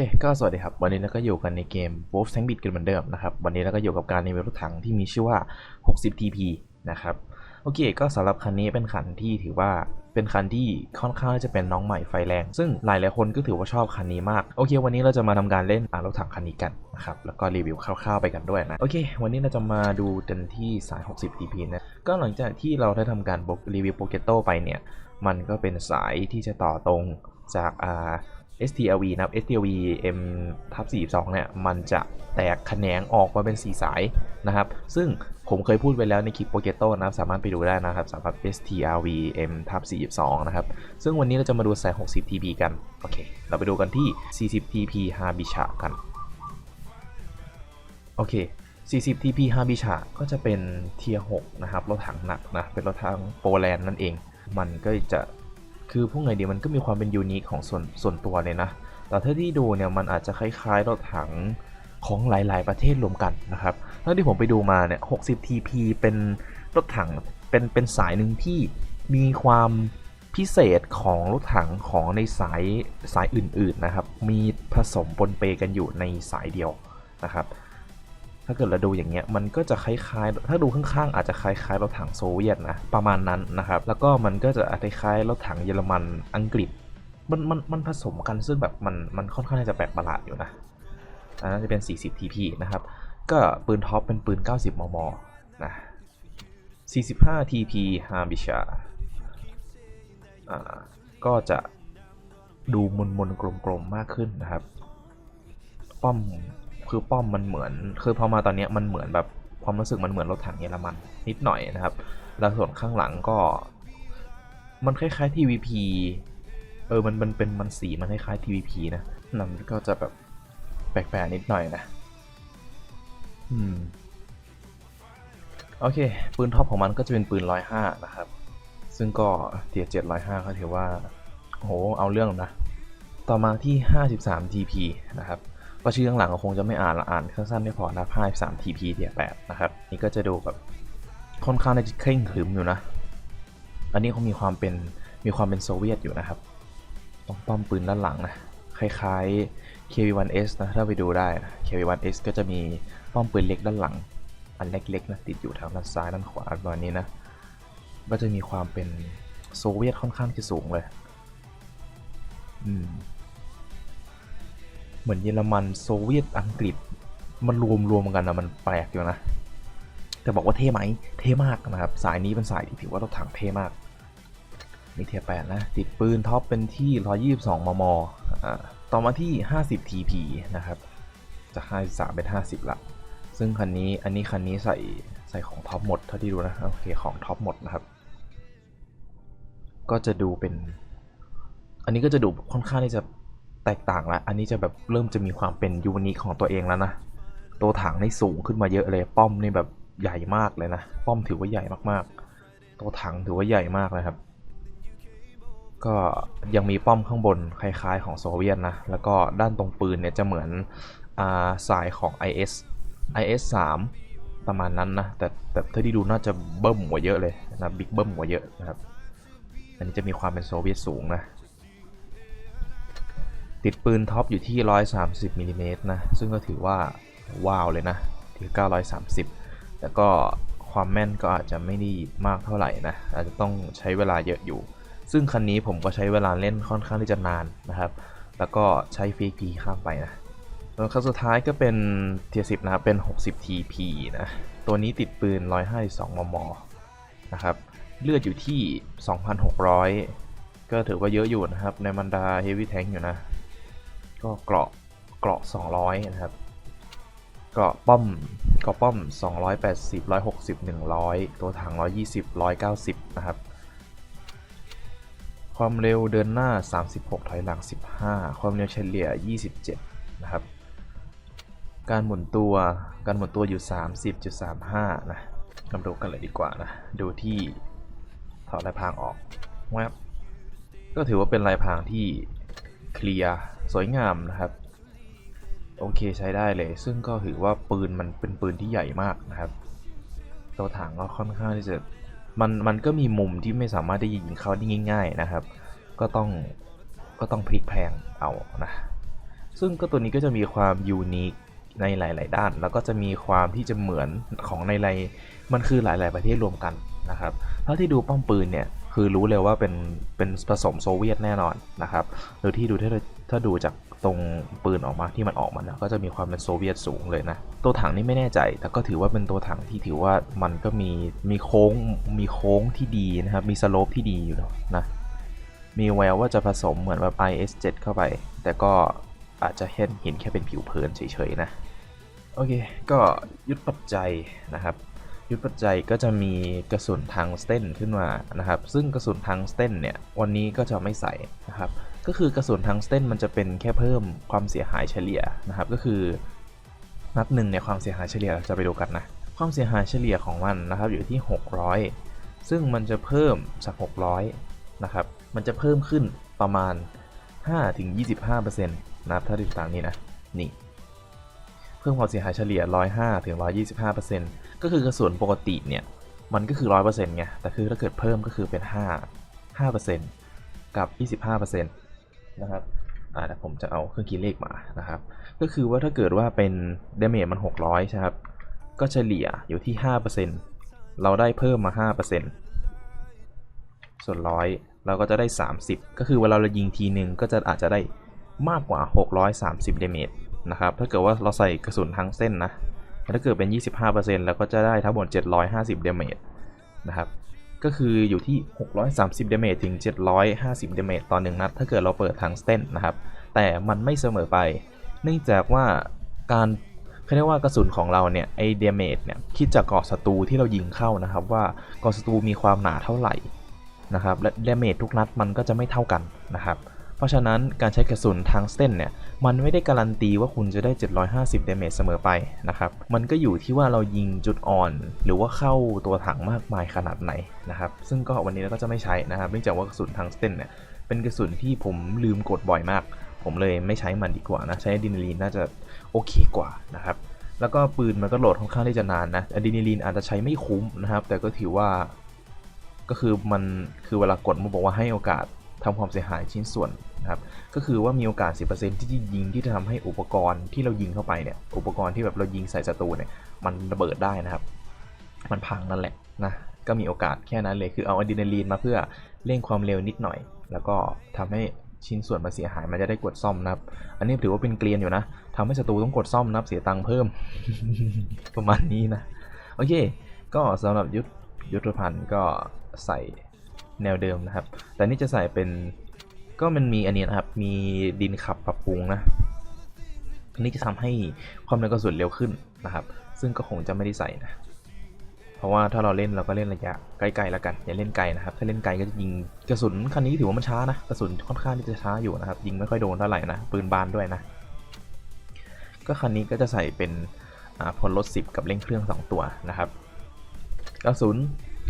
เคก็สวัสดีครับ วันนี้เราก็อยู่กันในเกม Wolf Tank Beat กันเหมือนเดิมนะครับ วันนี้เราก็อยู่กับการรีวิวรถถังที่มีชื่อว่า 60 TP นะครับ โอเค ก็สำหรับคันนี้เป็นคันที่ถือว่าเป็นคันที่ค่อนข้างจะเป็นน้องใหม่ไฟแรง ซึ่งหลายหลายคนก็ถือว่าชอบคันนี้มาก โอเค วันนี้เราจะมาทำการเล่นอารถถังคันนี้กันนะครับ แล้วก็รีวิวคร่าวๆไปกันด้วยนะ โอเค วันนี้เราจะมาดูกันที่สาย 60 TP นะ ก็หลังจากที่เราได้ทำการรีวิวโปเกโตไปเนี่ย มันก็เป็นสายที่จะต่อตรงจากอ่า STLV นะครับ STLV M ทับ42เนี่ยมันจะแตกแขนงออกมาเป็น 4 สายนะครับ ซึ่งผมเคยพูดไปแล้วในคลิปโปเกโตนะครับ สามารถไปดูได้นะครับสำหรับ STLV M ทับ42นะครับ ซึ่งวันนี้เราจะมาดูสาย 60 TP กัน โอเค เราไปดูกันที่ 40 TP ฮาบิชะกัน โอเค 40 TP ฮาบิชะก็จะเป็นเทียร์6นะครับ รถถังหนักนะ เป็นรถถังโปแลนด์นั่นเอง มันก็จะ คือพวกไงดีมันก็มีความเป็นยูนิคของส่วนส่วนตัวเลยนะ แต่ถ้าที่ดูเนี่ยมันอาจจะคล้ายๆรถถังของหลาย ๆ ประเทศรวมกันนะครับเท่าที่ผมไปดูมาเนี่ย 60 TP เป็นรถถังเป็นเป็นสายหนึ่งที่มีความพิเศษของรถถังของในสายสายอื่น ๆ นะครับ มีผสมปนเปกันอยู่ในสายเดียวนะครับ ถ้าเกิดเราดูอย่างเงี้ยมันก็จะคล้ายๆ ถ้าดูข้างๆอาจจะคล้ายๆรถถังโซเวียตนะประมาณนั้นนะครับแล้วก็มันก็จะคล้ายๆรถถังเยอรมันอังกฤษมันมันมันผสมกันซึ่งแบบมันมันค่อนข้างจะแปลกประหลาดอยู่นะอันนั้นจะเป็น 40 TP นะครับก็ปืนท็อปเป็นปืน 90 มมนะ45 TP ฮาบิชาอ่าก็จะดูมนมนๆกลมๆมากขึ้นนะครับ ป้อม คือป้อมมันเหมือนคือพอมาตอนนี้มันเหมือนแบบความรู้สึกมันเหมือนรถถังเยอรมันนิดหน่อยนะครับ แล้วส่วนข้างหลังก็ มันคล้ายๆ TVP เออมันมันเป็นมันสีมันคล้ายๆ TVP นะนั่นก็จะแบบแปลกๆนิดหน่อยนะ อืม โอเค ปืนท็อปของมันก็จะเป็นปืน 105 นะครับ ซึ่งก็เทียร์705ก็ถือว่าโหเอาเรื่องนะ ต่อมาที่ 53 TP นะครับ ก็ชื่อข้างหลังก็คงจะไม่อ่านละอ่านสั้นๆไม่พอนะ53 TP เทียร์8นะครับนี่ก็จะดูแบบค่อนข้างจะเคร่งขรึมอยู่นะ อันนี้เขามีความเป็นมีความเป็นโซเวียตอยู่นะครับตรงป้อมปืนด้านหลังนะ คล้ายๆ KV1S นะถ้าไปดูได้นะ KV1S ก็จะมีป้อมปืนเล็กด้านหลัง อันเล็กๆนะติดอยู่ทางด้านซ้ายด้านขวาแบบนี้นะ ก็จะมีความเป็นโซเวียตค่อนข้างที่สูงเลย อืม เหมือนเยอรมันโซเวียตอังกฤษ มันรวมรวมกันนะมันแปลกอยู่นะ แต่บอกว่าเท่ไหมเท่มากนะครับ สายนี้เป็นสายที่ถือว่ารถถังเท่มากนี่เทียแปดนะ ติดปืนท็อปเป็นที่ 122 มม อ่า ต่อมาที่ 50 TP นะครับ จาก 53 เป็น 50 ละ ซึ่งคันนี้ อันนี้คันนี้ใส่ใส่ของท็อปหมดเท่าที่ดูนะ โอเค ของท็อปหมดนะครับ ก็จะดูเป็น อันนี้ก็จะดูค่อนข้างที่จะ แตกต่างละอันนี้จะแบบเริ่มจะมีความเป็นยูนิคของตัวเองแล้วนะตัวถังนี่สูงขึ้นมาเยอะเลยป้อมนี่แบบใหญ่มากเลยนะป้อมถือว่าใหญ่มากๆ ตัวถังถือว่าใหญ่มากเลยครับ ก็ยังมีป้อมข้างบนคล้ายๆ ของโซเวียตนะแล้วก็ด้านตรงปืนเนี่ยจะเหมือนอาสายของ IS IS 3ประมาณนั้นนะแต่แต่เท่าที่ดูน่าจะเบิ้มกว่าเยอะเลยนะบิ๊กเบิ้มกว่าเยอะนะครับอันนี้จะมีความเป็นโซเวียตสูงนะ ติดปืนท็อปอยู่ที่ 130มิลลิเมตรนะ ซึ่งก็ถือว่า ว้าวเลยนะที่930 แต่ก็ความแม่นก็อาจจะไม่ได้มากเท่าไหร่นะ อาจจะต้องใช้เวลาเยอะอยู่ ซึ่งคันนี้ผมก็ใช้เวลาเล่นค่อนข้างที่จะนานนะครับ แล้วก็ใช้ฟรีพีข้ามไปนะแล้วครั้งสุดท้ายก็เป็นเทียร์10นะครับ เป็น 60 TP นะ ตัวนี้ติดปืน 152 มม นะครับ เลือดอยู่ที่ 2,600 ก็ถือว่าเยอะอยู่นะครับ ในบรรดา Heavy Tank อยู่นะ ก็เกราะเกราะ 200 นะครับ เกราะป้อมเกราะป้อม 280 160 100 ตัวถัง 120 190 นะครับ ความเร็วเดินหน้า 36 ถอยหลัง 15 ความเร็วเฉลี่ย 27 นะครับ การหมุนตัวการหมุนตัวอยู่ 30.35 นะมาดูกันเลยดีกว่านะ ดูที่ถอดลายพรางออกแวบก็ถือว่าเป็นลายพรางที่เคลียร์ สวยงามนะครับ โอเคใช้ได้เลย ซึ่งก็ถือว่าปืนมันเป็นปืนที่ใหญ่มากนะครับ ตัวถังก็ค่อนข้างที่จะมันมันก็มีมุมที่ไม่สามารถได้ยิงเขาได้ง่าย ๆนะครับ ก็ต้องก็ต้องพลิกแพงเอานะ ซึ่งก็ตัวนี้ก็จะมีความยูนิคในหลาย ๆ ด้าน แล้วก็จะมีความที่จะเหมือนของในหลายมันคือหลาย ๆ ประเทศรวมกันนะครับ เท่าที่ดูป้อมปืนเนี่ย คือรู้เลยว่าเป็นเป็นผสมโซเวียตแน่นอนนะครับโดยที่ดูถ้าถ้าดูจากตรงปืนออกมาที่มันออกมานะก็จะมีความเป็นโซเวียตสูงเลยนะ ตัวถังนี่ไม่แน่ใจ แต่ก็ถือว่าเป็นตัวถังที่ถือว่ามันก็มีมีโค้งมีโค้งที่ดีนะครับ มีสโลปที่ดีอยู่นะ มีแววว่าจะผสมเหมือนแบบ IS-7 เข้าไป แต่ก็อาจจะเห็นเห็นแค่เป็นผิวเผินเฉยๆนะ โอเค ก็ยุทธปัจจัยนะครับ ยุทธปัจจัยก็จะมีกระสุนทางสเตนขึ้นมานะครับ ซึ่งกระสุนทางสเตนเนี่ยวันนี้ก็จะไม่ใส่นะครับ ก็คือกระสุนทางสเตนมันจะเป็นแค่เพิ่มความเสียหายเฉลี่ยนะครับ ก็คือนัดหนึ่งเนี่ยความเสียหายเฉลี่ยเราจะไปดูกันนะ ความเสียหายเฉลี่ยของมันนะครับอยู่ที่ 600 ซึ่งมันจะเพิ่มจาก 600นะครับ มันจะเพิ่มขึ้นประมาณ5-25%นะครับถ้าดูตามนี้นะนี่ เพิ่มความเสียหายเฉลี่ย 105ถึง125%ก็คือกระสุนปกติเนี่ย มันก็คือ 100%ไง แต่คือถ้าเกิดเพิ่มก็คือเป็น 5 5%กับ 25%นะครับอ่าแต่ผมจะเอาเครื่องคิดเลขมานะครับ ก็คือว่าถ้าเกิดว่าเป็นเดเมจมัน 600 ใช่ครับ ก็เฉลี่ยอยู่ที่ 5%เราได้เพิ่มมา 5%ส่วนร้อยเราก็จะได้ 30 ก็คือเวลาเรายิงทีหนึ่งก็จะอาจจะได้มากกว่า 630 เดเมจ นะครับ ถ้าเกิดว่าเราใส่กระสุนทั้งเส้นนะ ถ้าเกิดเป็น 25%แล้วก็จะได้ทั้งหมด 750 เดเมจนะครับ ก็คืออยู่ที่ 630 เดเมจถึง 750 เดเมจต่อหนึ่งนัด ถ้าเกิดเราเปิดทางเสเตนนะครับ แต่มันไม่เสมอไป เนื่องจากว่าการเขาเรียกว่ากระสุนของเราเนี่ย ไอเดเมจเนี่ย คิดจากเกาะศัตรูที่เรายิงเข้านะครับ ว่าเกาะศัตรูมีความหนาเท่าไหร่นะครับ และเดเมจทุกนัดมันก็จะไม่เท่ากันนะครับ เพราะฉะนั้นการใช้กระสุนทางสเตนเนี่ย มันไม่ได้การันตีว่าคุณจะได้ 750เดเมจเสมอไปนะครับ มันก็อยู่ที่ว่าเรายิงจุดอ่อน หรือว่าเข้าตัวถังมากมายขนาดไหนนะครับ ซึ่งก็วันนี้เราก็จะไม่ใช้นะครับ เนื่องจากว่ากระสุนทางสเตนเนี่ยเป็นกระสุนที่ผมลืมกดบ่อยมาก ผมเลยไม่ใช้มันดีกว่านะ ใช้อะดรีนาลีนน่าจะโอเคกว่านะครับแล้วก็ปืนมันก็โหลดค่อนข้างที่จะนานนะอะดรีนาลีนอาจจะใช้ไม่คุ้มนะครับ แต่ก็ถือว่าก็คือมันคือเวลากดมันบอกว่าให้โอกาส ทำความเสียหายชิ้นส่วนนะครับก็คือว่ามีโอกาส 10%ที่จะยิงที่จะทำให้อุปกรณ์ที่เรายิงเข้าไปเนี่ยอุปกรณ์ที่แบบเรายิงใส่ศัตรูเนี่ยมันระเบิดได้นะครับ มันพังนั่นแหละนะก็มีโอกาสแค่นั้นเลยคือเอาอะดรีนาลีนมาเพื่อเร่งความเร็วนิดหน่อย แล้วก็ทำให้ชิ้นส่วนมันเสียหายมันจะได้กดซ่อมนะครับ อันนี้ถือว่าเป็นเกลียนอยู่นะทำให้ศัตรูต้องกดซ่อมนะครับเสียตังค์เพิ่ม ประมาณนี้นะ โอเค ก็สำหรับยุทธยุทธภัณฑ์ก็ใส่ แนวเดิมนะครับ แต่นี่จะใส่เป็นก็มันมีอันนี้นะครับ มีดินขับปรับปรุงนะอันนี้จะทำให้ความเร็วกระสุนเร็วขึ้นนะครับ ซึ่งก็คงจะไม่ได้ใส่นะ เพราะว่าถ้าเราเล่นเราก็เล่นระยะใกล้ๆแล้วกัน อย่าเล่นไกลนะครับ ถ้าเล่นไกลก็จะยิงกระสุนคันนี้ถือว่ามันช้านะ กระสุนค่อนข้างที่จะช้าอยู่นะครับ ยิงไม่ค่อยโดนเท่าไหร่นะ ปืนบานด้วยนะ ก็คันนี้ก็จะใส่เป็นพลรถ10 กับเร่งเครื่อง 2 ตัวนะครับ กระสุน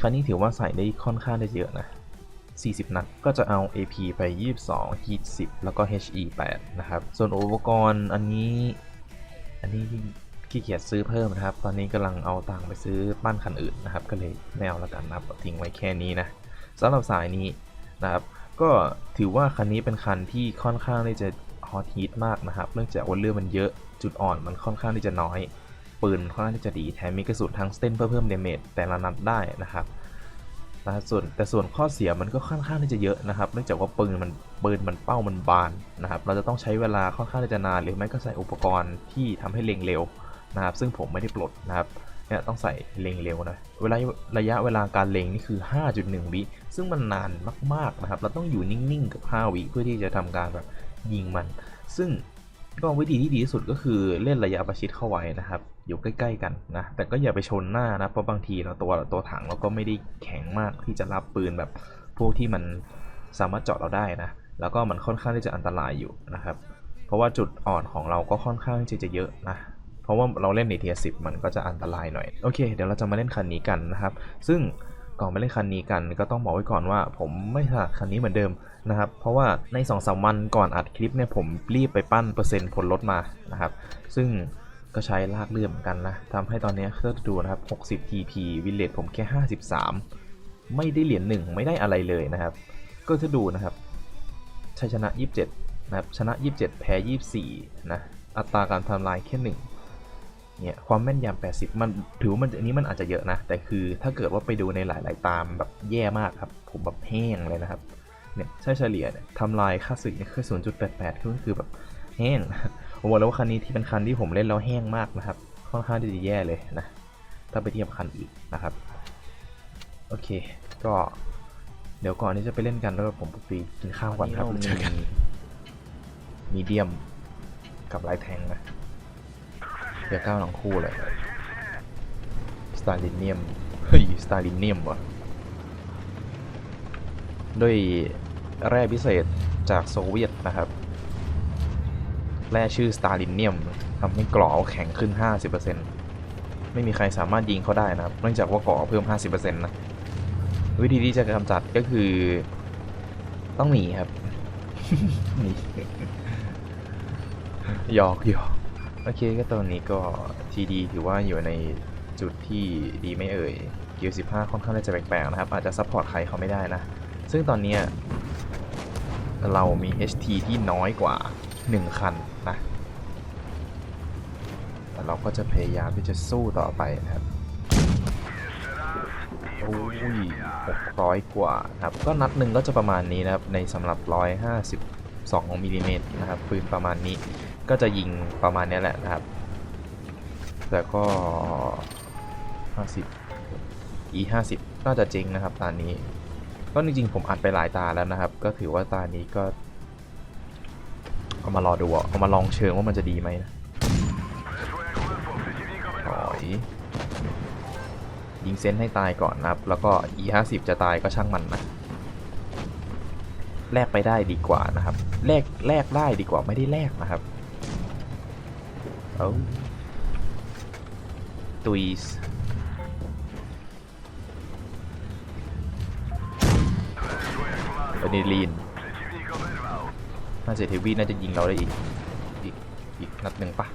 คันนี้ถือว่าใส่ได้ค่อนข้างได้เยอะนะ 40 นัดก็จะเอา AP ไป 22 Heat 10 แล้วก็ HE 8 นะครับ ส่วนอุปกรณ์อันนี้ อันนี้ขี้เกียจซื้อเพิ่มนะครับ ตอนนี้กำลังเอาตังค์ไปซื้อบ้านคันอื่นนะครับ ก็เลยไม่เอาแล้วกันนะครับทิ้งไว้แค่นี้นะสำหรับสายนี้นะครับ ก็ถือว่าคันนี้เป็นคันที่ค่อนข้างที่จะฮอตฮิตมากนะครับ เนื่องจากว่าเรื่องมันเยอะจุดอ่อนมันค่อนข้างที่จะน้อย ปืนค่อนข้างที่จะดีแถมมีกระสุนทางสเตนเพื่อเพิ่มเดเมจแต่ละนัดได้นะครับ นะส่วนแต่ส่วนข้อเสียมันก็ค่อนข้างที่จะเยอะนะครับ เนื่องจากว่าปืนมันปืนมันเป้ามันบานนะครับ เราจะต้องใช้เวลาค่อนข้างที่จะนานหรือไม่ก็ใส่อุปกรณ์ที่ทำให้เล็งเร็วนะครับ ซึ่งผมไม่ได้ปลดนะครับเนี่ยต้องใส่เล็งเร็วนะเวลาระยะเวลาการเล็งนี่คือ 5.1 วิซึ่งมันนานมากๆนะครับ เราต้องอยู่นิ่งๆกับ 5 วิเพื่อที่จะทำการแบบยิงมัน ซึ่งก็วิธีที่ดีที่สุดก็คือเล่นระยะประชิดเข้าไว้นะครับ อยู่ใกล้ ๆ กันนะ แต่ก็อย่าไปชนหน้านะ เพราะบางทีเราตัวตัวถังเราก็ไม่ได้แข็งมากที่จะรับปืนแบบพวกที่มันสามารถเจาะเราได้นะ แล้วก็มันค่อนข้างที่จะอันตรายอยู่นะครับ เพราะว่าจุดอ่อนของเราก็ค่อนข้างที่จะเยอะนะ เพราะว่าเราเล่นในเทียสิมันก็จะอันตรายหน่อย โอเค เดี๋ยวเราจะมาเล่นคันนี้กันนะครับ ซึ่งก่อนมาเล่นคันนี้กันก็ต้องบอกไว้ก่อนว่า ผมไม่ถนัดคันนี้เหมือนเดิมนะครับ เพราะว่าใน2อสวันก่อนอัดคลิปเนี่ยผมรีบไปปั้นเปอร์เซ็นต์ผลลดมานะครับ ซึ่ง ก็ใช้ลากเลื่อนเหมือนกันนะทำให้ตอนนี้ถ้าดูนะครับ 60 TP วิลเลจผมแค่ 53 ไม่ได้เหรียญหนึ่งไม่ได้อะไรเลยนะครับ ก็จะดูนะครับชัยชนะ 27 นะครับ ชนะ 27 แพ้ 24 นะ อัตราการทำลายแค่ 1 เนี่ย ความแม่นยำ 80 มันถือว่ามันอันนี้มันอาจจะเยอะนะ แต่คือถ้าเกิดว่าไปดูในหลาย ๆ ตามแบบแย่มากครับ ผมแบบแห้งเลยนะครับ เนี่ยใช่เฉลี่ยเนี่ยทำลายค่าศึกเนี่ยแค่0.88 ก็คือแบบแห้ง ผมบอกเลยว่าคันนี้ที่เป็นคันที่ผมเล่นแล้วแห้งมากนะครับ ค่อนข้างที่จะแย่เลยนะ ถ้าไปเทียบกับคันอื่นนะครับ โอเค ก็เดี๋ยวก่อนที่จะไปเล่นกันแล้วผมไปกินข้าวก่อนครับแล้วเจอกันมีเดียมกับไลท์แทงนะเดี๋ยวก้าวหลังคู่เลยสตาลินเนียม เฮ้ย สตาลินเนียมวะด้วยแร่พิเศษจากโซเวียตนะครับ แร่ชื่อสตาลินเนียมทำให้เกราะแข็งขึ้น 50%ไม่มีใครสามารถยิงเขาได้นะครับ เนื่องจากว่าเกราะเพิ่ม 50%นะวิธีที่จะกำจัดก็คือ ต้องหนีครับหนีหยอกหยอกโอเคก็ตอนนี้ก็ทีดีถือว่าอยู่ในจุดที่ดีไม่เอ่ยกิล15ค่อนข้างจะแปลกๆนะครับ อาจจะซัพพอร์ตใครเขาไม่ได้นะ ซึ่งตอนนี้เรามี HT ที่น้อยกว่า 1 คัน เราก็จะพยายามที่จะสู้ต่อไปนะครับโอ้ย600กว่านะครับ ก็นัดหนึ่งก็จะประมาณนี้นะครับ ในสำหรับ 152มิลลิเมตรนะครับปืนประมาณนี้ ก็จะยิงประมาณนี้แหละนะครับแต่ก็ 50 e 50น่าจะจริงนะครับตานี้ ก็จริงๆผมอัดไปหลายตาแล้วนะครับ ก็ถือว่าตานี้ก็ เอามารอดูเอามาลองเชิงว่ามันจะดีไหมนะถอย ยิงเซนให้ตายก่อนนะครับ แล้วก็ e 5 0จะตายก็ช่างมันนะแลกไปได้ดีกว่านะครับแลกแลกได้ดีกว่าไม่ได้แลกนะครับเอาตุยส์เอเนลีนน่าจะเทวีน่าจะยิงเราได้อีกอีกอีกนัดหนึ่งปะ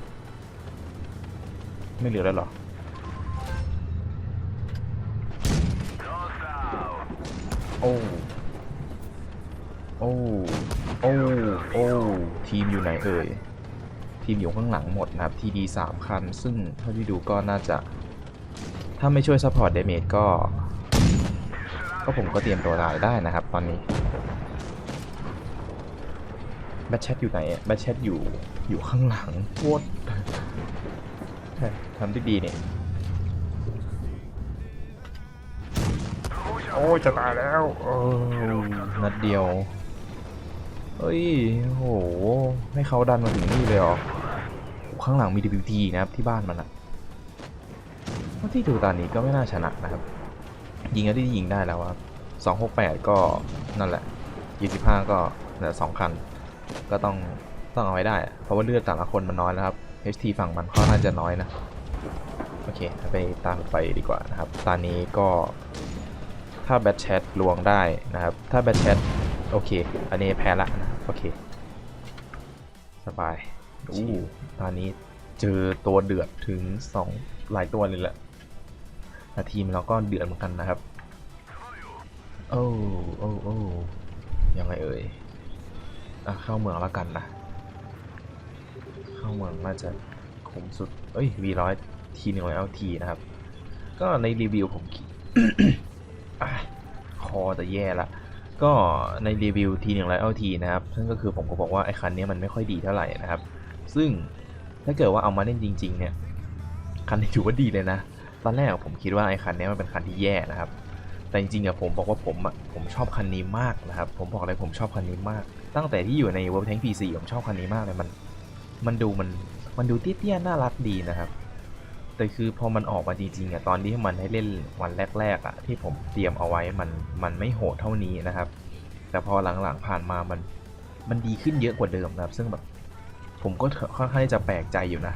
ไม่เหลือแล้วหรอ โอ้ โอ้ โอ้ โอ้ ทีมอยู่ไหนเอ่ย ทีมอยู่ข้างหลังหมดนะครับ ทีดีสามคัน ซึ่งเท่าที่ดูก็น่าจะ ถ้าไม่ช่วยซัพพอร์ตเดเมจก็ ก็ผมก็เตรียมตัวตายได้นะครับ ตอนนี้ แบทแชทอยู่ไหนแบทแชทอยู่ อยู่ข้างหลังโคตรทำได้ดีเนี่ย โอ้ยจะตายแล้วเออนัดเดียวเฮ้ยโห ให้เขาดันมาถึงนี่เลยเหรอ ข้างหลังมี WT นะครับที่บ้านมันอะเท่าที่ดูตอนนี้ก็ไม่น่าชนะนะครับ ยิงก็ที่ยิงได้แล้วครับ268ก็นั่นแหละ25ก็เหลือสองคัน ก็ต้องต้องเอาไว้ได้ เพราะว่าเลือดแต่ละคนมันน้อยนะครับ HT ฝั่งมันค่อนข้างจะน้อยนะ โอเค ไปตามไปดีกว่านะครับ ตอนนี้ก็ ถ้าแบทแชทลวงได้นะครับ ถ้าแบทแชทโอเค อันนี้แพ้ละนะโอเค สบายอู้ตอนนี้เจอตัวเดือดถึง 2 หลายตัวเลยแหละแต่ทีมเราก็เดือดเหมือนกันนะครับ โอ้โอ้โอ้ยังไงเอ่ยอะเข้าเมืองแล้วกันนะ เข้าเมืองน่าจะคุ้มสุด เอ้ย V100 ทีหนึ่งร้อยเอลทีนะครับ ก็ในรีวิวผม คอจะแย่ละก็ในรีวิวทีหนึ่งร้อยเอลทีนะครับซึ่งก็คือผมก็บอกว่าไอ้คันนี้มันไม่ค่อยดีเท่าไหร่นะครับ ซึ่งถ้าเกิดว่าเอามาเล่นจริง ๆ เนี่ย คันนี้ถือว่าดีเลยนะ ตอนแรกผมคิดว่าไอ้คันนี้มันเป็นคันที่แย่นะครับ แต่จริงๆอะผมบอกว่าผมอะผมชอบคันนี้มากนะครับ ผมบอกเลยผมชอบคันนี้มาก ตั้งแต่ที่อยู่ใน World Tank PC ผมชอบคันนี้มากเลยมัน มันดูมันมันดูเตี้ยๆน่ารักดีนะครับ แต่คือพอมันออกมาจริงๆอะตอนที่มันให้เล่นวันแรกๆอะที่ผมเตรียมเอาไว้มันมันไม่โหดเท่านี้นะครับ แต่พอหลังๆผ่านมามันมันดีขึ้นเยอะกว่าเดิมนะครับ ซึ่งแบบผมก็ค่อนข้างที่จะแปลกใจอยู่นะ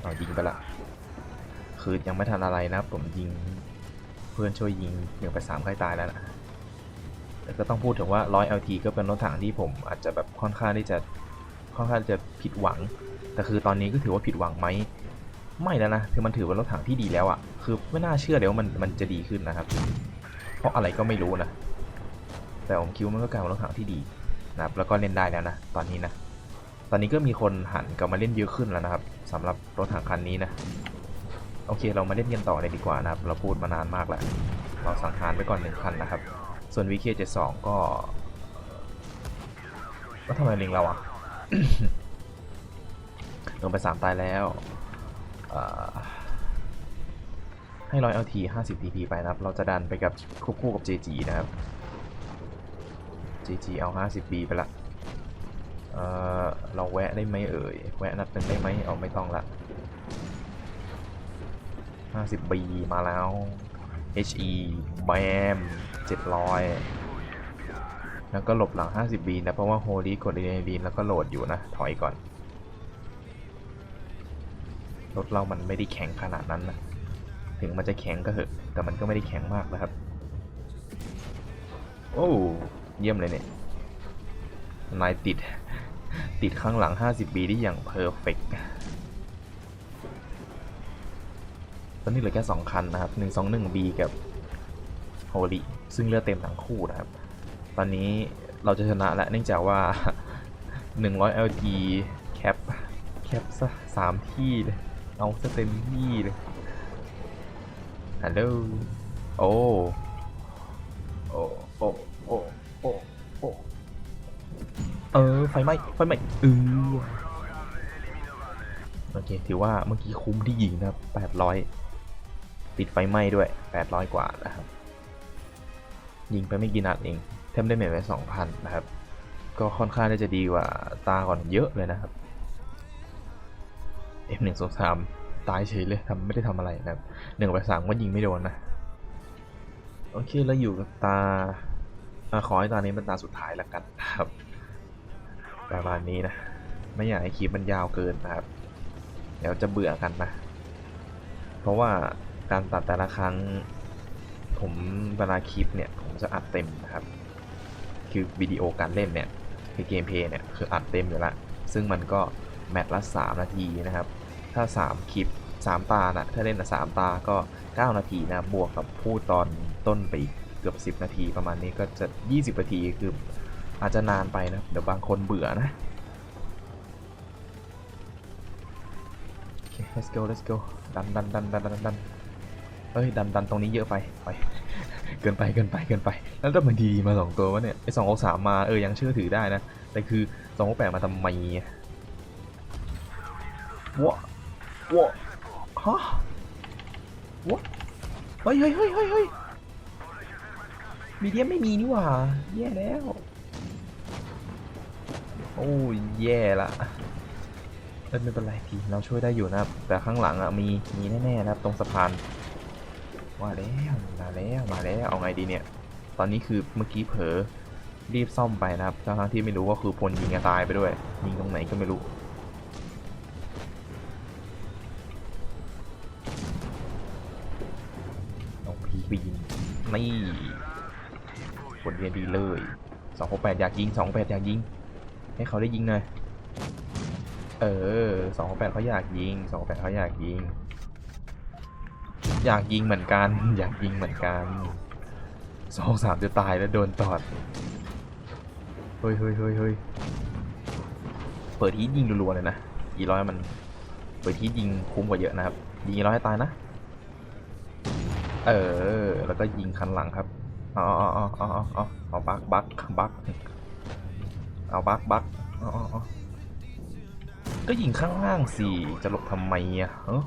เอายิงไปละคือยังไม่ทันอะไรนะผมยิงเพื่อนช่วยยิงยิงไปสามใกล้ตายแล้วนะแต่ก็ต้องพูดถึงว่า100 LT ก็เป็นรถถังที่ผมอาจจะแบบค่อนข้างที่จะค่อนข้างจะผิดหวัง แต่คือตอนนี้ก็ถือว่าผิดหวังไหม ไม่แล้วนะคือมันถือเป็นรถถังที่ดีแล้วอะ่ะคือไม่น่าเชื่อเลยวมันมันจะดีขึ้นนะครับ เพราะอะไรก็ไม่รู้นะแต่ผมคิดว่ามันก็กลายเป็นรถถังที่ดีนะครับแล้วก็เล่นได้แล้วนะตอนนี้นะ ตอนนี้ก็มีคนหันกลับมาเล่นเยอะขึ้นแล้วนะครับสำหรับรถถังคันนี้นะโอเคเรามาเล่นกันต่อเลยดีกว่านะครับ เราพูดมานานมากแล้วเราสังหารไปก่อนหนึ่งคันนะครับ ส่วน VK72 ก็ก็ทำไมลิงเราอะลงไปสามตายแล้ว ให้ร้อย LT 50 TP ไปนะครับ เราจะดันไปกับควบคู่กับ JG นะครับ JG เอา 50B ไปละเอ่อเราแวะได้ไหมเอ่ย แวะนัดหนึ่งได้ไหมเอาไม่ต้องละ 50B มาแล้ว HE แบม700 แล้วก็หลบหลัง 50B นะ เพราะว่าโฮลี่กดเรนดีนแล้วก็โหลดอยู่นะ ถอยก่อน รถเรามันไม่ได้แข็งขนาดนั้นนะ ถึงมันจะแข็งก็เหอะ แต่มันก็ไม่ได้แข็งมากนะครับ โอ้ เยี่ยมเลยเนี่ย นายติด ติดข้างหลัง 50B ได้อย่างเพอร์เฟกตอนนี้เหลือแค่ 2 คันนะครับ 121B กับโฮลี่ซึ่งเลือดเต็มทั้งคู่นะครับ ตอนนี้เราจะชนะแล้วเนื่องจากว่า 100 LG แคป แคปซะสามที่เลย เอาซะเต็มที่เลย ฮัลโหล โอ้ โอ้ โอ้ โอ้ โอ้ โอ้ เออ ไฟไหม้ ไฟไหม้เออโอเค ถือว่าเมื่อกี้คุ้มที่ยิงนะครับ800ติดไฟไหม้ด้วย800กว่านะครับ ยิงไปไม่กี่นัดเองแทมได้เมจไป2,000นะครับ ก็ค่อนข้างที่จะดีกว่าตาก่อนเยอะเลยนะครับ F103 ตายเฉยเลยทำไม่ได้ทำอะไรนะครับหนึ่งไปสามก็ยิงไม่โดนนะ โอเคแล้วอยู่กับตาอขอให้ตานี้เป็นตาสุดท้ายละกันครับ ประมาณนี้นะ ไม่อยากให้คลิปมันยาวเกินนะครับ เดี๋ยวจะเบื่อกันนะ เพราะว่าการตัดแต่ละครั้ง ผมเวลาคลิปเนี่ย ผมจะอัดเต็มนะครับ คือวิดีโอการเล่นเนี่ยคือเกมเพลย์เนี่ย คืออัดเต็มอยู่ล้วซึ่งมันก็แมตช์ละ 3 นาทีนะครับ ถ้า 3 คลิป 3 ตานะถ้าเล่นนะ3ตาก็ 9 นาทีนะบวกกับพูดตอนต้นไปเกือบ 10 นาทีประมาณนี้ก็จะ 20 นาทีคืออาจจะนานไปนะ เดี๋ยวบางคนเบื่อนะโอเค let's go let's go ดันดันดันดันดันดันเอ้ยดันดันตรงนี้เยอะไปไป เกินไปเกินไปเกินไป แล้วถ้ามันดีมาสองตัววะเนี่ยไอสองหกสามมาเออยังเชื่อถือได้นะ แต่คือสองหกแปดมาทำไมวะ วะฮะวะเฮ้ยเฮ้ยเฮ้ยเฮ้ยเฮ้ยมีเดียไม่มีนี่หว่าแย่แล้ว โอ้ยแย่ละเอ้ยไม่เป็นไรทีเราช่วยได้อยู่นะครับ แต่ข้างหลังอะมีมีแน่ๆนะครับตรงสะพานว่าแล้วมาแล้วมาแล้วเอาไงดีเนี่ย ตอนนี้คือเมื่อกี้เผลอรีบซ่อมไปนะครับทั้งที่ไม่รู้ว่าคือพลยิงจะตายไปด้วยยิงตรงไหนก็ไม่รู้ นี่ผลเรียนดีเลยสองหกแปดอยากยิงสองแปดอยากยิง ให้เขาได้ยิงหน่อยเออสองแปดเขาอยากยิงสองแปดเขาอยากยิง อยากยิงเหมือนกัน อยากยิงเหมือนกันสองสามจะตายแล้วโดนตอด เฮ้ยเฮ้ยเฮ้ยเฮ้ยเปิดทียิงรัวๆเลยนะกี่ร้อยมัน เปิดทียิงคุ้มกว่าเยอะนะครับ ยิงกี่ร้อยให้ตายนะ เออ แล้วก็ยิงคันหลังครับ เอาเอาเอาเอาเอาเอาเอาบักบักบักเอาบักบักเอาเอาเอาก็ยิงข้างล่างสิจะหลบทำไมอะเออ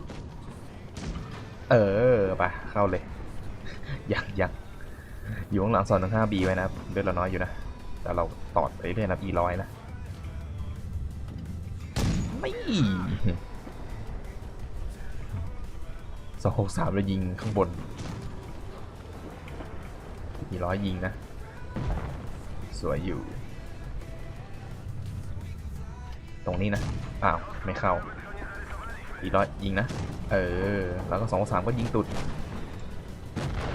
เออไปเข้าเลยยากยากอยู่ข้างหลังสอนทั้งห้าบีไว้นะเลือดเราน้อยอยู่นะ แต่เราตอดไปเรื่อยนะบีร้อยนะ ไม่ สองหกสามเรายิงข้างบนมีร้อยยิงนะ สวยอยู่ ตรงนี้นะอ้าวไม่เข้าอีร้อยยิงนะ เออ แล้วก็สองสามก็ยิงตุด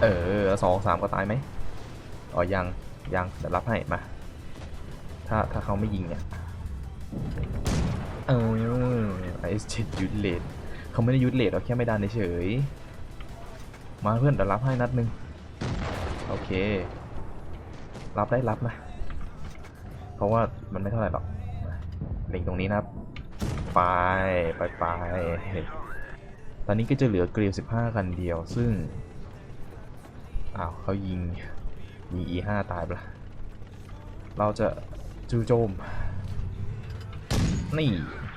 เออแล้วสองสามก็ตายไหมอ๋อยังยังเดี๋ยวรับให้มา ถ้าถ้าเขาไม่ยิงเนี่ยเออไอเอสเจ็ดยุดเลด เขาไม่ได้ยุดเลดเราแค่ไม่ดันเฉย มาเพื่อนเดี๋ยวรับให้นัดหนึ่งโอเค รับได้รับนะ เพราะว่ามันไม่เท่าไหร่หรอกเล็งตรงนี้นะครับ ไปไปไปตอนนี้ก็จะเหลือเกลียว 15 คันเดียว ซึ่ง อ้าวเขายิง ยิง E5 ตายไปละเราจะจู่โจม นี่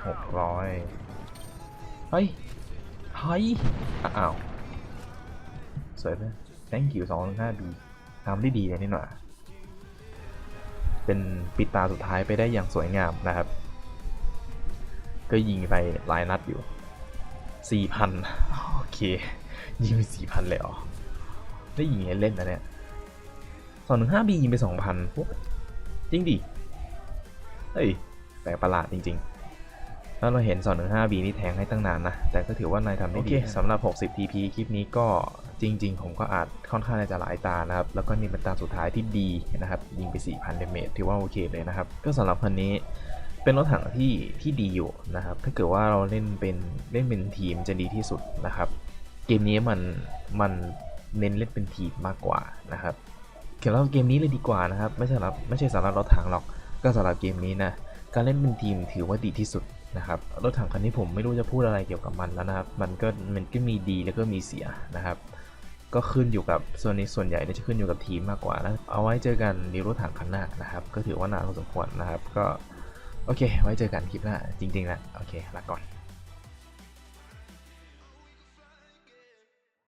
หกร้อย เฮ้ย เฮ้ย อ้าว สวยเลย thank you 2 5 b ทำได้ดีเลยนี่หน่อยเป็นปิดตาสุดท้ายไปได้อย่างสวยงามนะครับ ก็ยิงไปหลายนัดอยู่4,000โอเค ยิงไป4,000เลยเหรอได้ยิงเล่นนะเนี่ย215 b ยิงไป2,000โอ้จริงดิ เฮ้ยแปลกประหลาดจริง ๆ แล้วเราเห็น 215B นี่แทงให้ตั้งนานนะ แต่ก็ถือว่านายทำได้ดีสำหรับ 60 TP คลิปนี้ก็จริง ๆ ผมก็อาจค่อนข้างจะหลายตานะครับ แล้วก็นี่เป็นตาสุดท้ายที่ดีนะครับ ยิงไป 4,000 เดเมจถือว่าโอเคเลยนะครับ ก็สำหรับคันนี้เป็นรถถังที่ที่ดีอยู่นะครับ ถ้าเกิดว่าเราเล่นเป็นเล่นเป็นทีมจะดีที่สุดนะครับ เกมนี้มันมันเน้นเล่นเป็นทีมมากกว่านะครับเขียนเราเกมนี้เลยดีกว่านะครับ ไม่ใช่สำหรับไม่ใช่สำหรับรถถังหรอก ก็สำหรับเกมนี้นะ การเล่นเป็นทีมถือว่าดีที่สุด นะครับรถถังคันนี้ผมไม่รู้จะพูดอะไรเกี่ยวกับมันแล้วนะครับ มันก็มันก็มีดีแล้วก็มีเสียนะครับ ก็ขึ้นอยู่กับส่วนนี้ส่วนใหญ่จะขึ้นอยู่กับทีมมากกว่านะเอาไว้เจอกันในรถถังคันหน้านะครับ ก็ถือว่านานพอสมควรนะครับ ก็โอเค ไว้เจอกันคลิปหน้าจริงๆนะโอเคลาก่อน